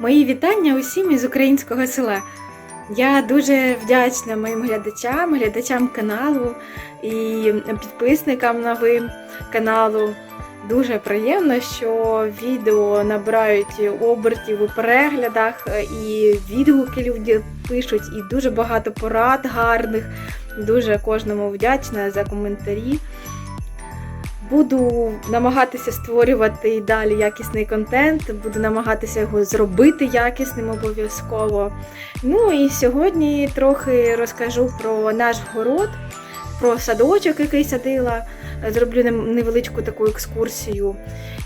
Мої вітання усім із українського села. Я дуже вдячна моїм глядачам, глядачам каналу і підписникам новим каналу. Дуже приємно, що відео набирають обертів у переглядах, і відгуки люди пишуть, і дуже багато порад гарних. Дуже кожному вдячна за коментарі. Буду намагатися створювати і далі якісний контент, буду намагатися його зробити якісним обов'язково. Ну і сьогодні трохи розкажу про наш город, про садочок, який садила. Зроблю невеличку таку екскурсію.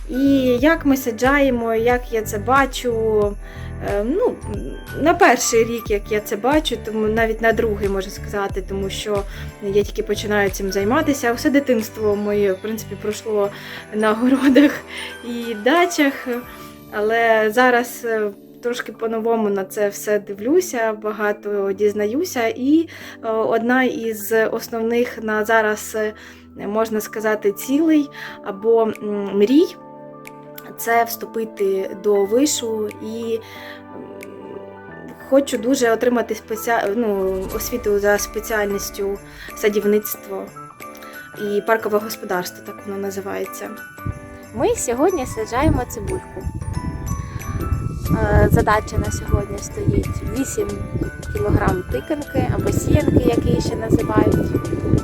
І як ми саджаємо, як я це бачу. Е, Ну, на перший рік, як я це бачу, тому навіть на другий можу сказати, тому що я тільки починаю цим займатися. Все дитинство моє, в принципі, пройшло на городах і дачах, але зараз е, трошки по-новому на це все дивлюся, багато дізнаюся. І е, одна із основних на зараз, можна сказати, цілей або мрій це вступити до вишу і хочу дуже отримати спеціа... ну, освіту за спеціальністю садівництво і паркове господарство, так воно називається. Ми сьогодні саджаємо цибульку. Е, Задача на сьогодні стоїть 8 кг тиканки або сіянки, як її ще називають,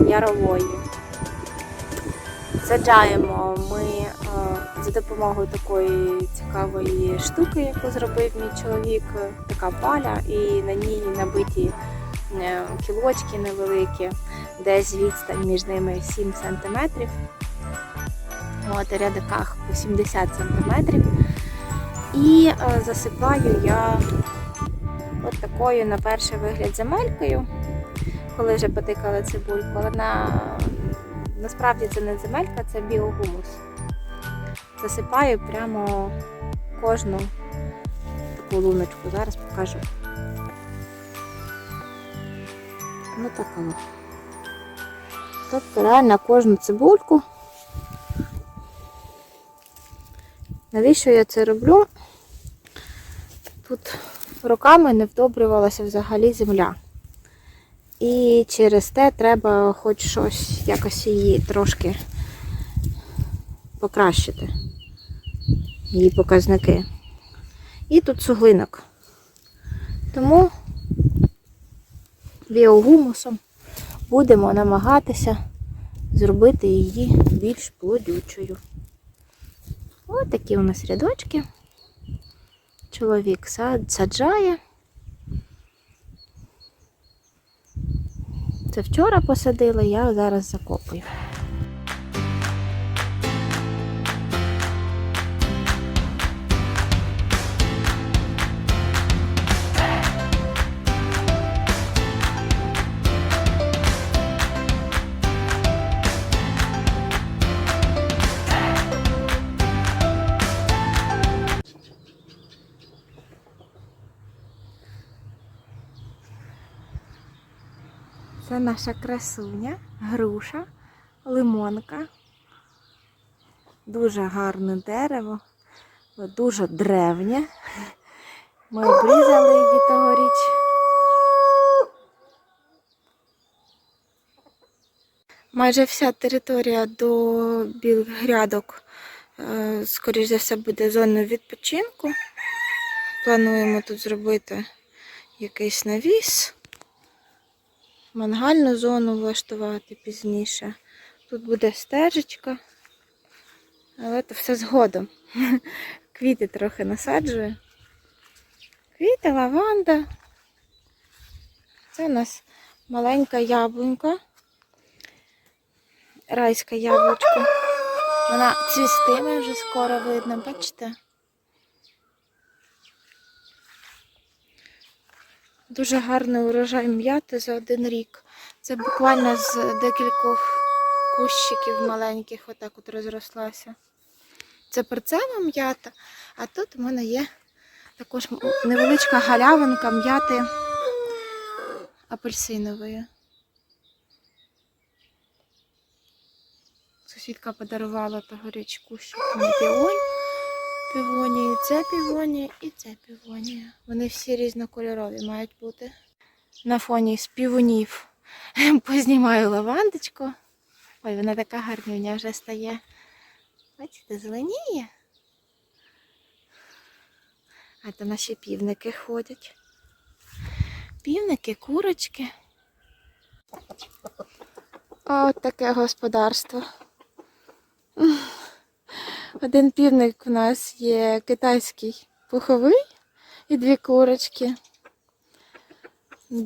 ярової. Саджаємо ми за допомогою такої цікавої штуки, яку зробив мій чоловік, така паля, і на ній набиті е, кілочки невеликі, десь відстань між ними 7 см. От, у рядиках по 70 см. І е, засипаю я от такою на перший вигляд земелькою, коли вже потикала цибульку. Але на, насправді це не земелька, це біогумус. Засипаю прямо кожну таку луночку. Зараз покажу. Ну така. от. Тобто реально кожну цибульку. Навіщо я це роблю? Тут роками не вдобрювалася взагалі земля. І через те треба хоч щось, якось її трошки покращити. Її показники. І тут суглинок. Тому біогумусом будемо намагатися зробити її більш плодючою. Ось такі у нас рядочки. Чоловік саджає. Це вчора посадила, я зараз закопую. Наша красуня, груша, лимонка. Дуже гарне дерево, дуже древнє. Ми обрізали її тогоріч. Майже вся територія до білих грядок, е, скоріш за все, буде зоною відпочинку. Плануємо тут зробити якийсь навіс мангальну зону влаштувати пізніше. Тут буде стежечка, але це все згодом. Квіти трохи насаджую. Квіти, лаванда. Це у нас маленька яблунька. Райська яблучко. Вона цвістиме вже скоро видно, бачите? Дуже гарний урожай м'яти за один рік. Це буквально з декількох кущиків маленьких отак от розрослася. Це перцева м'ята, а тут у мене є також невеличка галявинка м'яти апельсинової. Сусідка подарувала тогоріч кущик метеоль півонія, і це півонія, і це півонія. Вони всі різнокольорові мають бути. На фоні з півонів познімаю лавандочку. Ой, вона така гарнюня вже стає. Бачите, зеленіє. А то наші півники ходять. Півники, курочки. От таке господарство. Один півник у нас є китайський пуховий і дві курочки.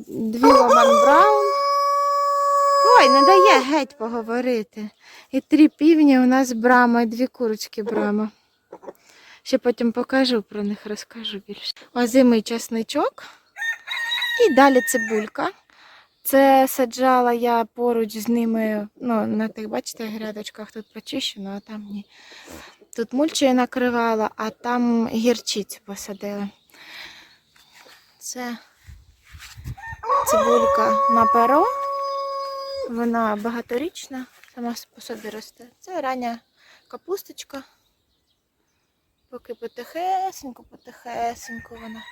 Дві ломан браун. Ой, не дає геть поговорити. І три півні у нас брама, і дві курочки брама. Ще потім покажу про них, розкажу більше. Озимий часничок. І далі цибулька. Це саджала я поруч з ними, ну, на тих, бачите, грядочках тут почищено, а там ні. Тут мульчою накривала, а там гірчицю посадила. Це цибулька на перо. Вона багаторічна, сама по собі росте. Це рання капусточка. Поки потихесенько, потихесенько вона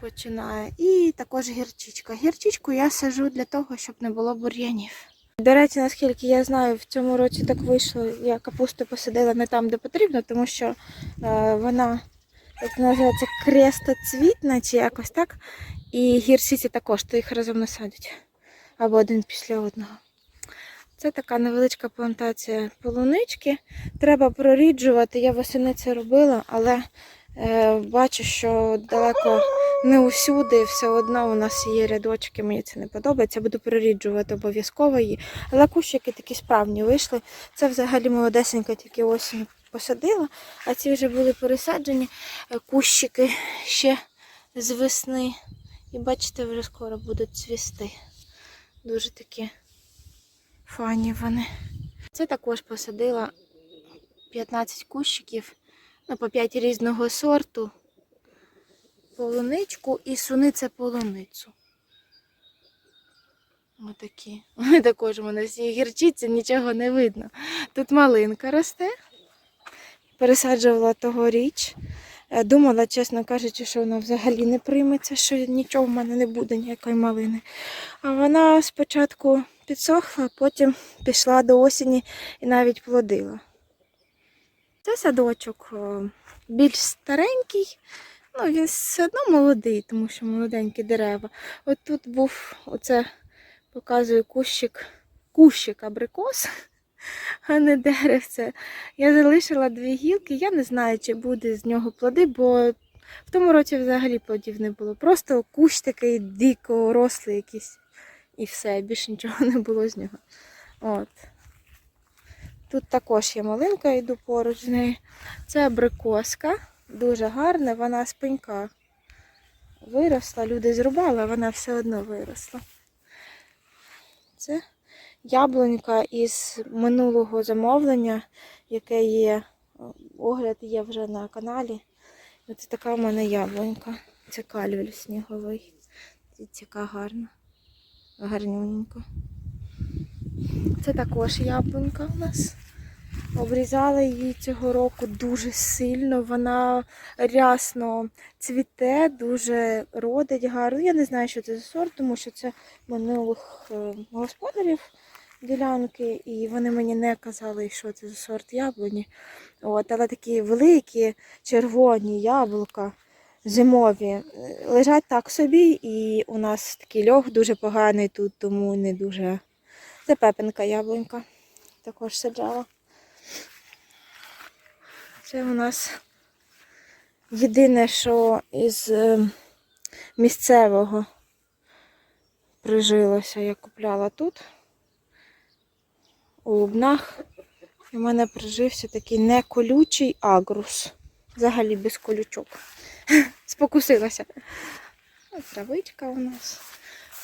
починає. І також гірчичка. Гірчичку я сажу для того, щоб не було бур'янів. До речі, наскільки я знаю, в цьому році так вийшло, я капусту посадила не там, де потрібно, тому що е, вона, як називається, крестоцвітна чи якось так. І гірчиці також, то їх разом насадять. Або один після одного. Це така невеличка плантація полунички. Треба проріджувати. Я восени це робила, але е, бачу, що далеко не усюди, все одно у нас є рядочки, мені це не подобається. Буду проріджувати обов'язково її. Але кущики такі справні вийшли. Це взагалі молодесенька тільки осінь посадила, а ці вже були пересаджені е, кущики ще з весни. І бачите, вже скоро будуть цвісти. Дуже такі фані вони. Це також посадила 15 кущиків, ну, по 5 різного сорту полуничку і суниця полуницю. Отакі. Вони також у мене всі гірчиці, нічого не видно. Тут малинка росте. Пересаджувала тогоріч. Е, Думала, чесно кажучи, що вона взагалі не прийметься, що нічого в мене не буде, ніякої малини. А вона спочатку підсохла, потім пішла до осені і навіть плодила. Це садочок е, більш старенький, ну він все одно молодий, тому що молоденькі дерева. От тут був, оце показую кущик, кущик абрикос, а не деревце. Я залишила дві гілки, я не знаю, чи буде з нього плоди, бо в тому році взагалі плодів не було. Просто кущ такий дико рослий якийсь. І все, більше нічого не було з нього. От. Тут також є малинка, йду поруч з нею. Це абрикоска, дуже гарна, вона з пенька виросла. Люди зрубали, а вона все одно виросла. Це яблунька із минулого замовлення, яке є, огляд є вже на каналі. Ось така в мене яблунька. Це кальвель сніговий. Дивіться, яка гарна. Гарнюненько. Це також яблунька у нас. Обрізали її цього року дуже сильно. Вона рясно цвіте, дуже родить гарно. Я не знаю, що це за сорт, тому що це минулих е, господарів ділянки, і вони мені не казали, що це за сорт яблуні. От, але такі великі червоні яблука зимові е, лежать так собі, і у нас такий льох дуже поганий тут, тому не дуже. Це пепенка яблунька. Також саджала. Це у нас єдине, що із е, місцевого прижилося. Я купляла тут, у Лубнах. В мене прижився такий неколючий агрус. Взагалі без колючок. Спокусилася. Травичка у нас.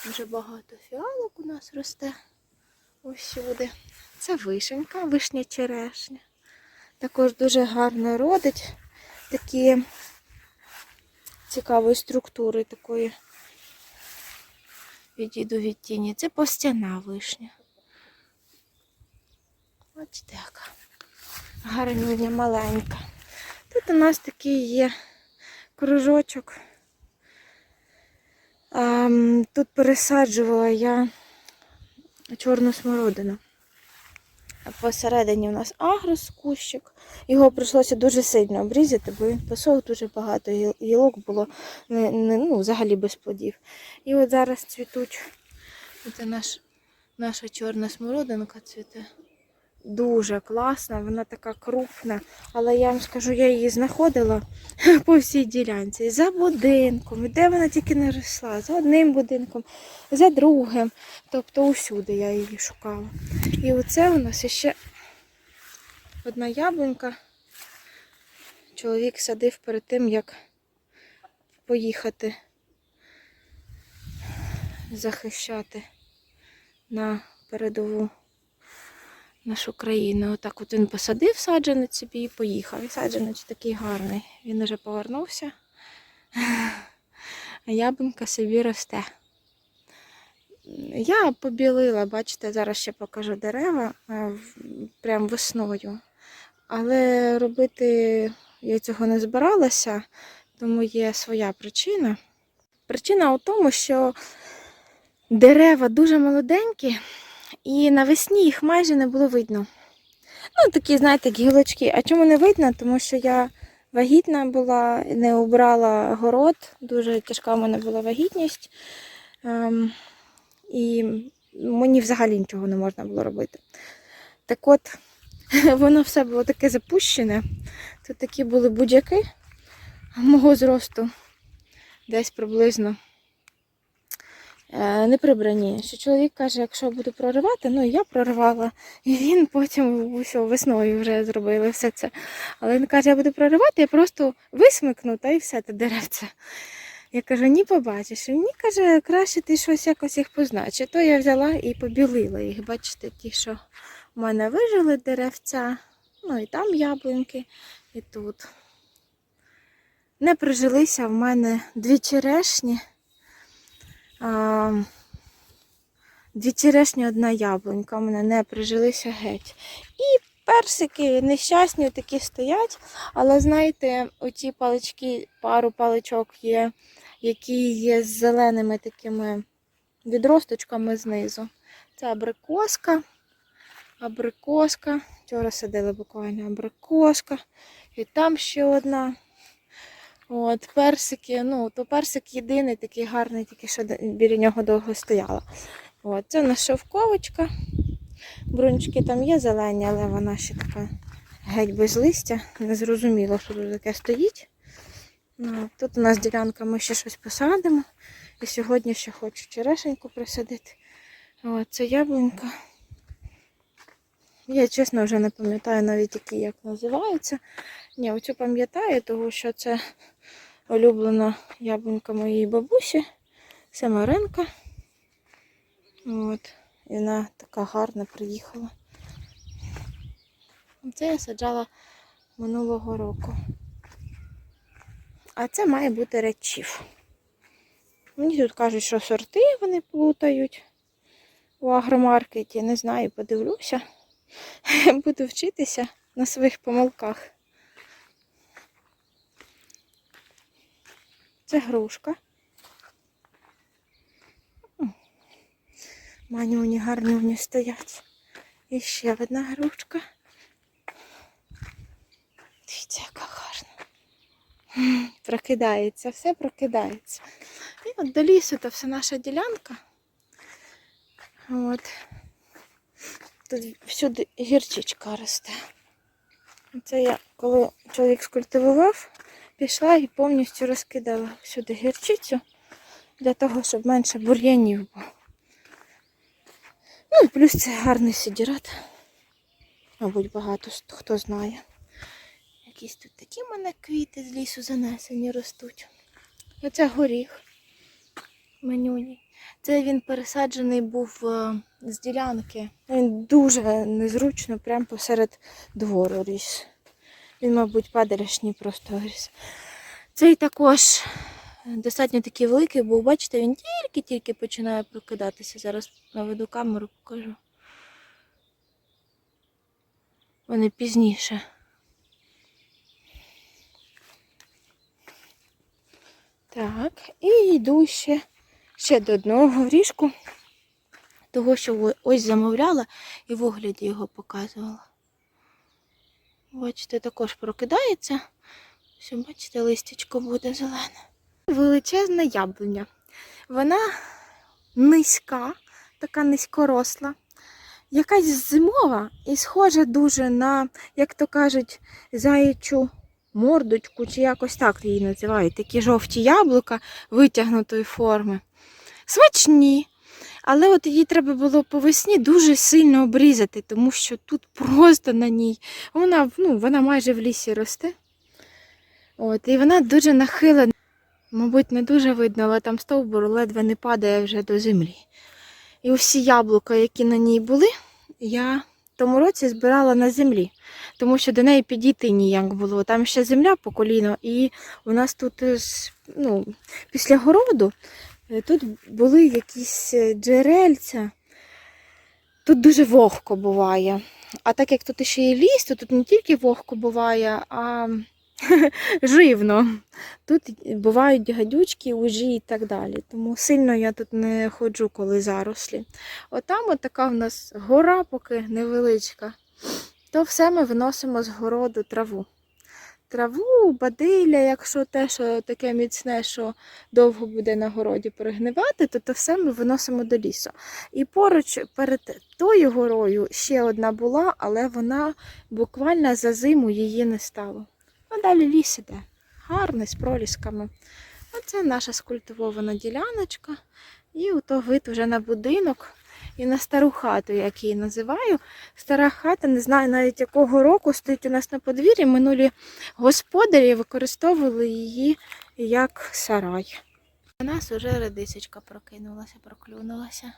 Дуже багато фіалок у нас росте. Ось сюди. Це вишенька, вишня черешня. Також дуже гарно родить. Такі цікавої структури такої. Відійду від тіні. Це постяна вишня. Бачите, яка гарнюня маленька. Тут у нас такий є кружочок. Тут пересаджувала я чорну смородину. Посередині у нас агрос кущик. Його прийшлося дуже сильно обрізати, бо він посох дуже багато. Гілок було не, не, ну, взагалі без плодів. І от зараз цвітуть. Це наш, наша чорна смородинка цвіте. Дуже класна, вона така крупна. Але я вам скажу, я її знаходила по всій ділянці. За будинком, і де вона тільки не росла, за одним будинком, за другим. Тобто усюди я її шукала. І оце у нас ще одна яблунька. Чоловік садив перед тим, як поїхати захищати на передову нашу країну. Отак от він посадив саджанець собі і поїхав. І саджанець такий гарний. Він вже повернувся. А яблунька собі росте. Я побілила, бачите, зараз ще покажу дерева прям весною. Але робити я цього не збиралася, тому є своя причина. Причина у тому, що дерева дуже молоденькі, і навесні їх майже не було видно. Ну, такі, знаєте, гілочки. А чому не видно? Тому що я вагітна була, не обрала город, дуже тяжка в мене була вагітність. Ем, і мені взагалі нічого не можна було робити. Так от, воно все було таке запущене. Тут такі були будь-яки мого зросту, десь приблизно не прибрані. Що чоловік каже, якщо буду проривати, ну і я проривала. І він потім усе, весною вже зробили все це. Але він каже, я буду проривати, я просто висмикну та і все те деревце. Я кажу, ні, побачиш. Мені каже, краще ти щось якось їх позначиш. То я взяла і побілила їх. Бачите, ті, що в мене вижили деревця, ну і там яблуньки, і тут. Не прижилися в мене дві черешні. Дві черешні, одна яблунька. У мене не прижилися геть. І персики нещасні такі стоять. Але знаєте, оті палички, пару паличок є, які є з зеленими такими відросточками знизу. Це абрикоска. Абрикоска. Вчора садили буквально абрикоска. І там ще одна. От, персики, ну, то персик єдиний такий гарний, тільки що біля нього довго стояла. От, це у нас шовковочка. Брунчики там є зелені, але вона ще така геть без листя. Не зрозуміло, що тут таке стоїть. Ну, тут у нас ділянка, ми ще щось посадимо. І сьогодні ще хочу черешеньку присадити. От, це яблунька. Я чесно вже не пам'ятаю навіть які як називаються. Ні, оцю пам'ятаю, тому що це улюблена яблунька моєї бабусі. Семеренка. От. І вона така гарна приїхала. Це я саджала минулого року. А це має бути речів. Мені тут кажуть, що сорти вони плутають у агромаркеті. Не знаю, подивлюся. Буду вчитися на своїх помилках. Це грушка. Манюні гарнюні стоять. І ще одна грушка. Дивіться, яка гарна. Прокидається, все прокидається. І от до лісу то вся наша ділянка. От. Тут всюди гірчичка росте. Це я, коли чоловік скультивував, пішла і повністю розкидала всюди гірчицю для того, щоб менше бур'янів було. Ну і плюс це гарний сидірат. Мабуть, багато хто знає. Якісь тут такі в мене квіти з лісу занесені ростуть. Оце горіх манюній. Це він пересаджений був е, з ділянки. Він дуже незручно, прямо посеред двору ріс. Він, мабуть, падарешній просто ось. Цей також е, достатньо такий великий, бо бачите, він тільки-тільки починає прокидатися. Зараз наведу камеру покажу. Вони пізніше. Так, і йду ще ще до одного горішку, того, що ось замовляла і в огляді його показувала. Бачите, також прокидається. Все, бачите, листячко буде зелене. Величезна яблуня. Вона низька, така низькоросла, якась зимова і схожа дуже на, як то кажуть, заячу мордочку, чи якось так її називають. Такі жовті яблука витягнутої форми. Смачні. Але от її треба було по весні дуже сильно обрізати, тому що тут просто на ній вона, ну, вона майже в лісі росте. От, і вона дуже нахилена. Мабуть, не дуже видно, але там стовбур ледве не падає вже до землі. І усі яблука, які на ній були, я тому році збирала на землі, тому що до неї підійти ніяк було. Там ще земля по коліно, і у нас тут ну, після городу тут були якісь е, джерельця. Тут дуже вогко буває. А так як тут ще є ліс, то тут не тільки вогко буває, а живно. Тут бувають гадючки, ужі і так далі. Тому сильно я тут не ходжу, коли зарослі. Отам от така в нас гора поки невеличка. То все ми виносимо з городу траву. Траву, бадилля, якщо те, що таке міцне, що довго буде на городі перегнивати, то то все ми виносимо до лісу. І поруч перед тою горою ще одна була, але вона буквально за зиму її не стало. А далі ліс іде. Гарний, з пролісками. Оце наша скультивована діляночка. І ото вид вже на будинок і на стару хату, як її називаю. Стара хата, не знаю навіть якого року, стоїть у нас на подвір'ї. Минулі господарі використовували її як сарай. У нас вже редисочка прокинулася, проклюнулася.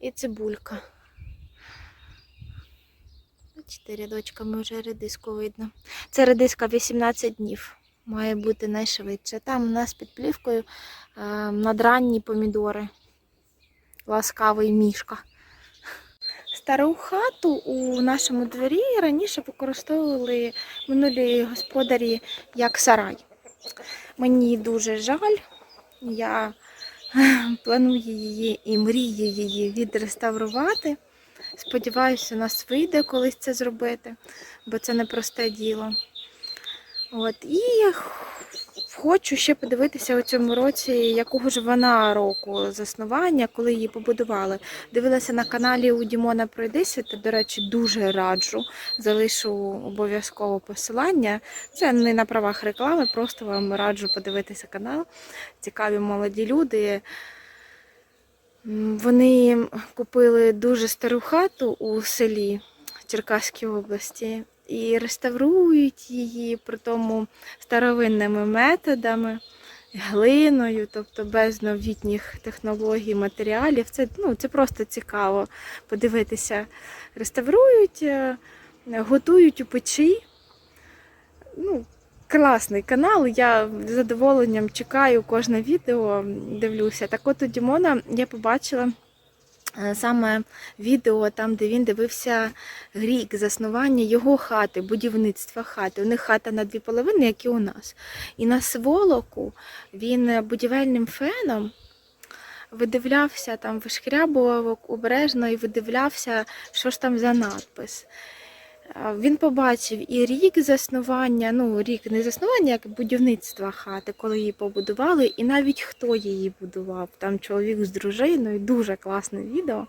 І цибулька. Бачите, рядочками вже редиску видно. Це редиска 18 днів. Має бути найшвидше. Там у нас під плівкою е, надранні помідори. Ласкавий мішка. Стару хату у нашому дворі раніше використовували минулі господарі як сарай. Мені дуже жаль. Я планую її і мрію її відреставрувати. Сподіваюся, у нас вийде колись це зробити, бо це непросте діло. От, і хочу ще подивитися у цьому році, якого ж вона року заснування, коли її побудували. Дивилася на каналі у Дімона Пройдисвіта, до речі, дуже раджу. Залишу обов'язково посилання. Це не на правах реклами, просто вам раджу подивитися канал. Цікаві молоді люди. Вони купили дуже стару хату у селі Черкаській області і реставрують її, при тому старовинними методами, глиною, тобто без новітніх технологій, матеріалів. Це, ну, це просто цікаво подивитися. Реставрують, е, готують у печі. Ну, класний канал. Я з задоволенням чекаю кожне відео, дивлюся. Так от у Дімона я побачила саме відео там, де він дивився рік заснування його хати, будівництва хати. У них хата на дві половини, як і у нас. І на сволоку він е, будівельним феном. Видивлявся там, вишкрябував обережно і видивлявся, що ж там за надпис. Він побачив і рік заснування, ну рік не заснування, як будівництва хати, коли її побудували, і навіть хто її будував. Там чоловік з дружиною, дуже класне відео.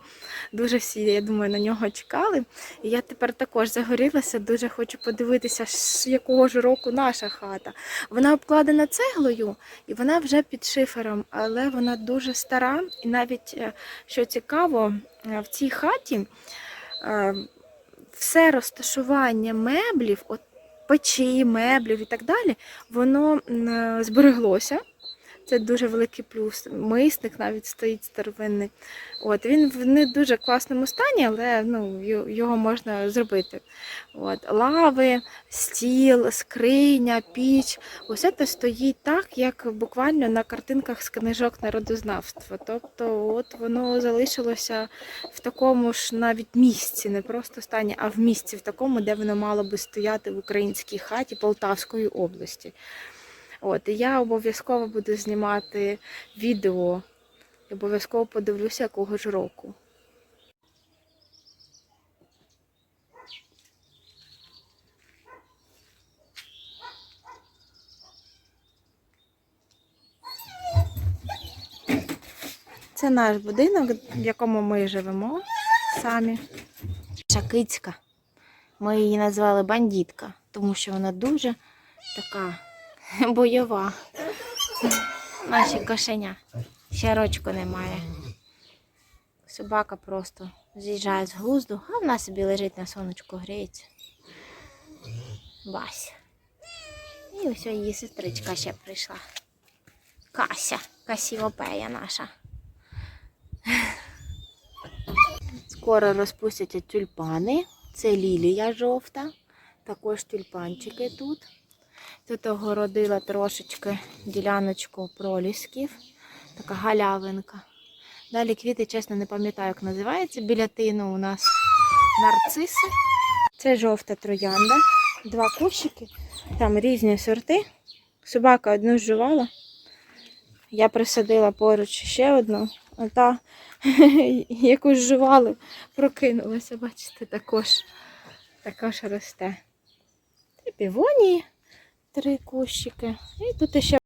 Дуже всі, я думаю, на нього чекали. І я тепер також загорілася, дуже хочу подивитися, з якого ж року наша хата. Вона обкладена цеглою і вона вже під шифером, але вона дуже стара. І навіть е, що цікаво, е, в цій хаті. Все розташування меблів, от печі, меблів і так далі, воно е, збереглося. Це дуже великий плюс. Мисник навіть стоїть старовинний. От, він в не дуже класному стані, але ну, його можна зробити. От, лави, стіл, скриня, піч. Усе це стоїть так, як буквально на картинках з книжок народознавства. Тобто, от воно залишилося в такому ж навіть місці, не просто стані, а в місці в такому, де воно мало би стояти в українській хаті Полтавської області. От, і я обов'язково буду знімати відео. Обов'язково подивлюся, якого ж року. Це наш будинок, в якому ми живемо самі. Шакицька. Ми її назвали бандітка, тому що вона дуже така бойова. Наші кошеня. Ще рочку немає. Собака просто з'їжджає з глузду, а вона собі лежить на сонечку, гріється. Вася. І ось її сестричка ще прийшла. Кася, Касіопея наша. Скоро розпустяться тюльпани. Це лілія жовта. Також тюльпанчики тут. Тут огородила трошечки діляночку пролісків. Така галявинка. Далі квіти, чесно, не пам'ятаю, як називається. Біля тину у нас нарциси. Це жовта троянда. Два кущики. Там різні сорти. Собака одну зживала. Я присадила поруч ще одну, а та, яку зживали, прокинулася, бачите, також, також росте. Це півонії, три кущики. І тут ще